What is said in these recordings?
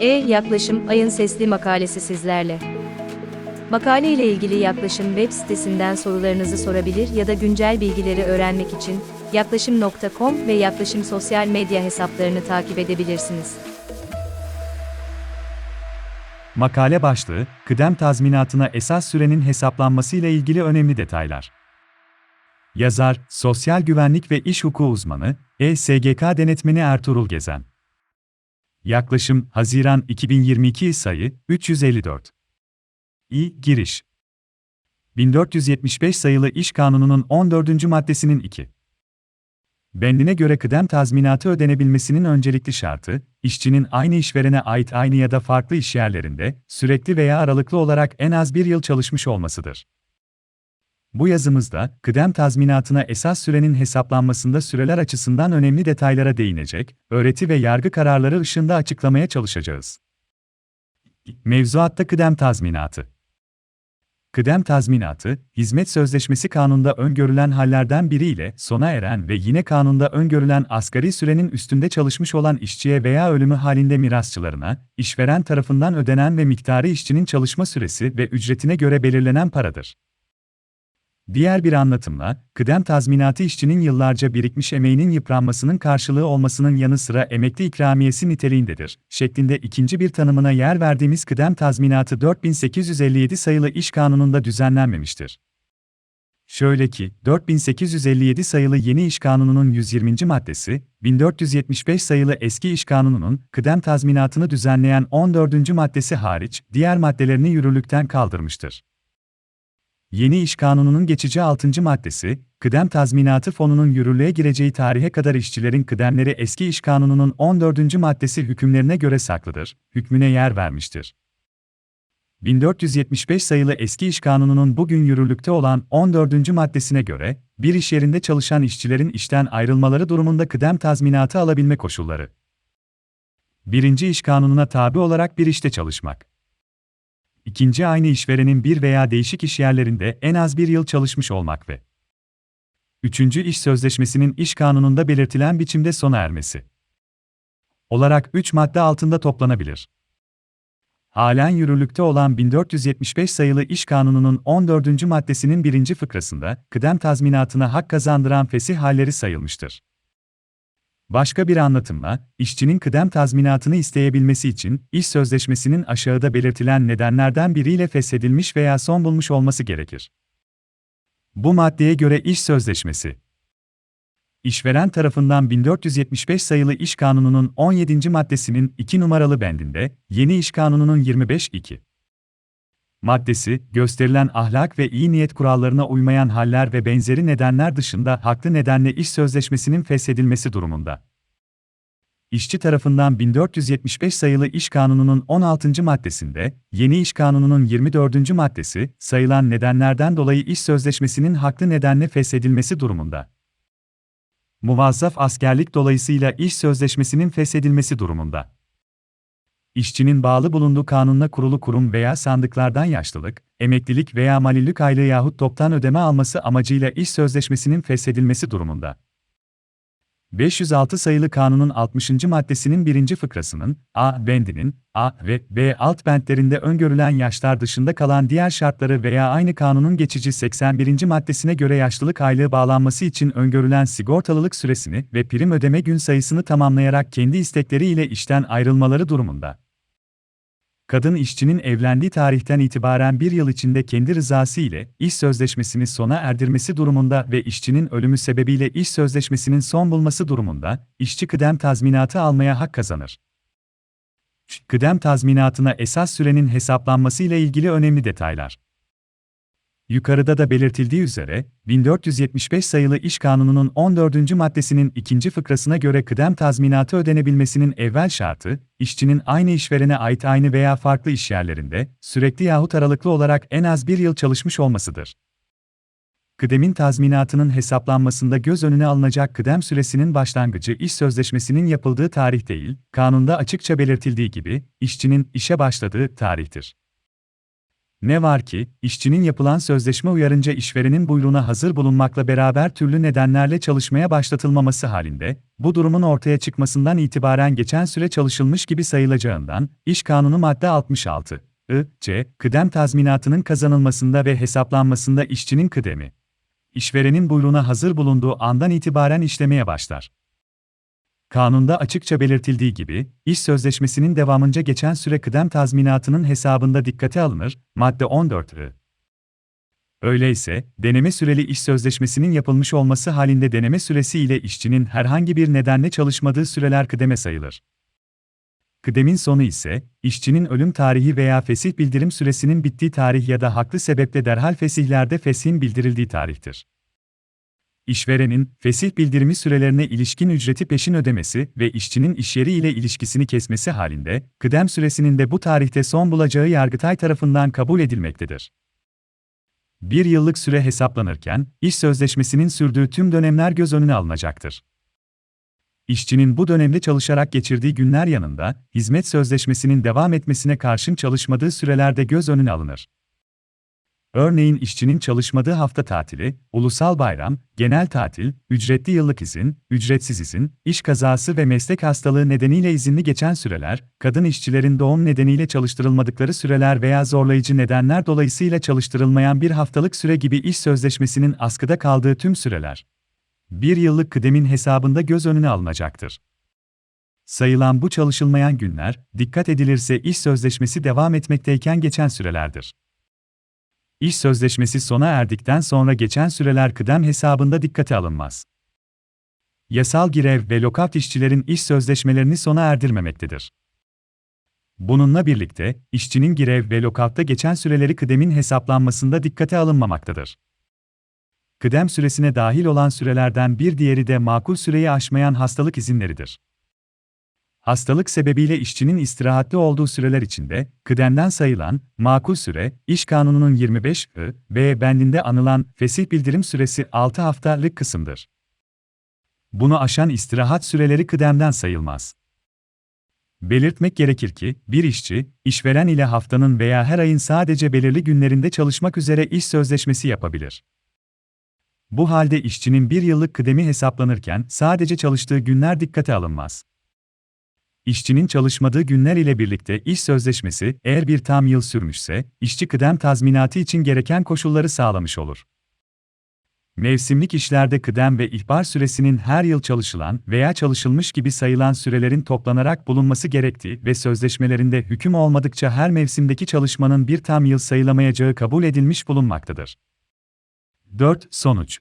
E yaklaşım ayın sesli makalesi sizlerle. Makale ile ilgili yaklaşım web sitesinden sorularınızı sorabilir ya da güncel bilgileri öğrenmek için yaklaşım.com ve yaklaşım sosyal medya hesaplarını takip edebilirsiniz. Makale başlığı, kıdem tazminatına esas sürenin hesaplanması ile ilgili önemli detaylar. Yazar, Sosyal Güvenlik ve İş Hukuku uzmanı, ESGK denetmeni Ertuğrul Gezen. Yaklaşım, Haziran 2022 sayı, 354. İ. Giriş 1475 sayılı İş Kanunu'nun 14. maddesinin 2. Bendine göre kıdem tazminatı ödenebilmesinin öncelikli şartı, işçinin aynı işverene ait aynı ya da farklı işyerlerinde, sürekli veya aralıklı olarak en az bir yıl çalışmış olmasıdır. Bu yazımızda, kıdem tazminatına esas sürenin hesaplanmasında süreler açısından önemli detaylara değinecek, öğreti ve yargı kararları ışığında açıklamaya çalışacağız. Mevzuatta kıdem tazminatı Kıdem tazminatı, hizmet sözleşmesi kanunda öngörülen hallerden biriyle sona eren ve yine kanunda öngörülen asgari sürenin üstünde çalışmış olan işçiye veya ölümü halinde mirasçılarına, işveren tarafından ödenen ve miktarı işçinin çalışma süresi ve ücretine göre belirlenen paradır. Diğer bir anlatımla, kıdem tazminatı işçinin yıllarca birikmiş emeğinin yıpranmasının karşılığı olmasının yanı sıra emekli ikramiyesi niteliğindedir, şeklinde ikinci bir tanımına yer verdiğimiz kıdem tazminatı 4857 sayılı İş Kanunu'nda düzenlenmemiştir. Şöyle ki, 4857 sayılı Yeni İş Kanunu'nun 120. maddesi, 1475 sayılı Eski İş Kanunu'nun kıdem tazminatını düzenleyen 14. maddesi hariç diğer maddelerini yürürlükten kaldırmıştır. Yeni İş Kanunu'nun geçici 6. maddesi, kıdem tazminatı fonunun yürürlüğe gireceği tarihe kadar işçilerin kıdemleri eski İş Kanunu'nun 14. maddesi hükümlerine göre saklıdır, hükmüne yer vermiştir. 1475 sayılı eski İş Kanunu'nun bugün yürürlükte olan 14. maddesine göre, bir iş yerinde çalışan işçilerin işten ayrılmaları durumunda kıdem tazminatı alabilme koşulları. 1. İş Kanunu'na tabi olarak bir işte çalışmak. İkinci aynı işverenin bir veya değişik iş yerlerinde en az bir yıl çalışmış olmak ve Üçüncü iş sözleşmesinin iş kanununda belirtilen biçimde sona ermesi. Olarak 3 madde altında toplanabilir. Halen yürürlükte olan 1475 sayılı İş Kanunu'nun 14. maddesinin birinci fıkrasında, kıdem tazminatına hak kazandıran fesih halleri sayılmıştır. Başka bir anlatımla, işçinin kıdem tazminatını isteyebilmesi için, iş sözleşmesinin aşağıda belirtilen nedenlerden biriyle feshedilmiş veya son bulmuş olması gerekir. Bu maddeye göre iş sözleşmesi, İşveren tarafından 1475 sayılı İş Kanunu'nun 17. maddesinin 2 numaralı bendinde, Yeni İş Kanunu'nun 25.2 maddesi, gösterilen ahlak ve iyi niyet kurallarına uymayan haller ve benzeri nedenler dışında haklı nedenle iş sözleşmesinin feshedilmesi durumunda. İşçi tarafından 1475 sayılı İş Kanunu'nun 16. maddesinde, Yeni İş Kanunu'nun 24. maddesi, sayılan nedenlerden dolayı iş sözleşmesinin haklı nedenle feshedilmesi durumunda. Muvazzaf askerlik dolayısıyla iş sözleşmesinin feshedilmesi durumunda işçinin bağlı bulunduğu kanunla kurulu kurum veya sandıklardan yaşlılık, emeklilik veya malilik aylığı yahut toptan ödeme alması amacıyla iş sözleşmesinin feshedilmesi durumunda. 506 sayılı kanunun 60. maddesinin birinci fıkrasının, A bendinin, A ve B alt bentlerinde öngörülen yaşlar dışında kalan diğer şartları veya aynı kanunun geçici 81. maddesine göre yaşlılık aylığı bağlanması için öngörülen sigortalılık süresini ve prim ödeme gün sayısını tamamlayarak kendi istekleriyle işten ayrılmaları durumunda kadın işçinin evlendiği tarihten itibaren bir yıl içinde kendi rızası ile iş sözleşmesini sona erdirmesi durumunda ve işçinin ölümü sebebiyle iş sözleşmesinin son bulması durumunda, işçi kıdem tazminatı almaya hak kazanır. Kıdem tazminatına esas sürenin hesaplanması ile ilgili önemli detaylar. Yukarıda da belirtildiği üzere, 1475 sayılı İş Kanunu'nun 14. maddesinin ikinci fıkrasına göre kıdem tazminatı ödenebilmesinin evvel şartı, işçinin aynı işverene ait aynı veya farklı işyerlerinde, sürekli yahut aralıklı olarak en az bir yıl çalışmış olmasıdır. Kıdemin tazminatının hesaplanmasında göz önüne alınacak kıdem süresinin başlangıcı iş sözleşmesinin yapıldığı tarih değil, kanunda açıkça belirtildiği gibi, işçinin işe başladığı tarihtir. Ne var ki, işçinin yapılan sözleşme uyarınca işverenin buyruğuna hazır bulunmakla beraber türlü nedenlerle çalışmaya başlatılmaması halinde, bu durumun ortaya çıkmasından itibaren geçen süre çalışılmış gibi sayılacağından, İş Kanunu madde 66, I, C, kıdem tazminatının kazanılmasında ve hesaplanmasında işçinin kıdemi, işverenin buyruğuna hazır bulunduğu andan itibaren işlemeye başlar. Kanunda açıkça belirtildiği gibi, iş sözleşmesinin devamınca geçen süre kıdem tazminatının hesabında dikkate alınır, madde 14 I. Öyleyse, deneme süreli iş sözleşmesinin yapılmış olması halinde deneme süresi ile işçinin herhangi bir nedenle çalışmadığı süreler kıdeme sayılır. Kıdemin sonu ise, işçinin ölüm tarihi veya fesih bildirim süresinin bittiği tarih ya da haklı sebeple derhal fesihlerde fesihin bildirildiği tarihtir. İşverenin, fesih bildirimi sürelerine ilişkin ücreti peşin ödemesi ve işçinin işyeri ile ilişkisini kesmesi halinde, kıdem süresinin de bu tarihte son bulacağı Yargıtay tarafından kabul edilmektedir. Bir yıllık süre hesaplanırken, iş sözleşmesinin sürdüğü tüm dönemler göz önüne alınacaktır. İşçinin bu dönemde çalışarak geçirdiği günler yanında, hizmet sözleşmesinin devam etmesine karşın çalışmadığı sürelerde göz önüne alınır. Örneğin işçinin çalışmadığı hafta tatili, ulusal bayram, genel tatil, ücretli yıllık izin, ücretsiz izin, iş kazası ve meslek hastalığı nedeniyle izinli geçen süreler, kadın işçilerin doğum nedeniyle çalıştırılmadıkları süreler veya zorlayıcı nedenler dolayısıyla çalıştırılmayan bir haftalık süre gibi iş sözleşmesinin askıda kaldığı tüm süreler, bir yıllık kıdemin hesabında göz önüne alınacaktır. Sayılan bu çalışılmayan günler, dikkat edilirse iş sözleşmesi devam etmekteyken geçen sürelerdir. İş sözleşmesi sona erdikten sonra geçen süreler kıdem hesabında dikkate alınmaz. Yasal girev ve lokat işçilerin iş sözleşmelerini sona erdirmemektedir. Bununla birlikte, işçinin girev ve lokatta geçen süreleri kıdemin hesaplanmasında dikkate alınmamaktadır. Kıdem süresine dahil olan sürelerden bir diğeri de makul süreyi aşmayan hastalık izinleridir. Hastalık sebebiyle işçinin istirahatli olduğu süreler içinde, kıdemden sayılan, makul süre, İş Kanunu'nun 25 I, B bendinde anılan fesih bildirim süresi 6 haftalık kısımdır. Bunu aşan istirahat süreleri kıdemden sayılmaz. Belirtmek gerekir ki, bir işçi, işveren ile haftanın veya her ayın sadece belirli günlerinde çalışmak üzere iş sözleşmesi yapabilir. Bu halde işçinin bir yıllık kıdemi hesaplanırken sadece çalıştığı günler dikkate alınmaz. İşçinin çalışmadığı günler ile birlikte iş sözleşmesi, eğer bir tam yıl sürmüşse, işçi kıdem tazminatı için gereken koşulları sağlamış olur. Mevsimlik işlerde kıdem ve ihbar süresinin her yıl çalışılan veya çalışılmış gibi sayılan sürelerin toplanarak bulunması gerektiği ve sözleşmelerinde hüküm olmadıkça her mevsimdeki çalışmanın bir tam yıl sayılamayacağı kabul edilmiş bulunmaktadır. 4. Sonuç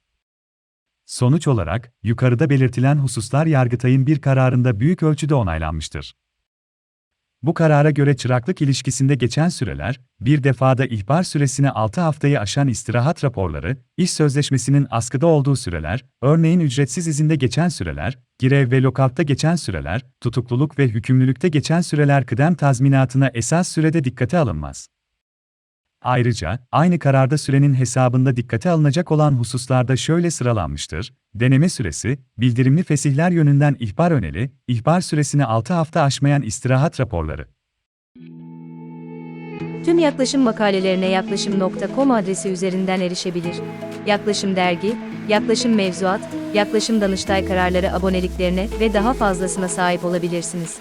Sonuç olarak, yukarıda belirtilen hususlar Yargıtay'ın bir kararında büyük ölçüde onaylanmıştır. Bu karara göre çıraklık ilişkisinde geçen süreler, bir defada ihbar süresini 6 haftayı aşan istirahat raporları, iş sözleşmesinin askıda olduğu süreler, örneğin ücretsiz izinde geçen süreler, girev ve lokaltta geçen süreler, tutukluluk ve hükümlülükte geçen süreler kıdem tazminatına esas sürede dikkate alınmaz. Ayrıca, aynı kararda sürenin hesabında dikkate alınacak olan hususlarda şöyle sıralanmıştır. Deneme süresi, bildirimli fesihler yönünden ihbar öneli, ihbar süresini 6 hafta aşmayan istirahat raporları. Tüm yaklaşım makalelerine yaklaşım.com adresi üzerinden erişebilir. Yaklaşım Dergi, Yaklaşım Mevzuat, Yaklaşım Danıştay kararları aboneliklerine ve daha fazlasına sahip olabilirsiniz.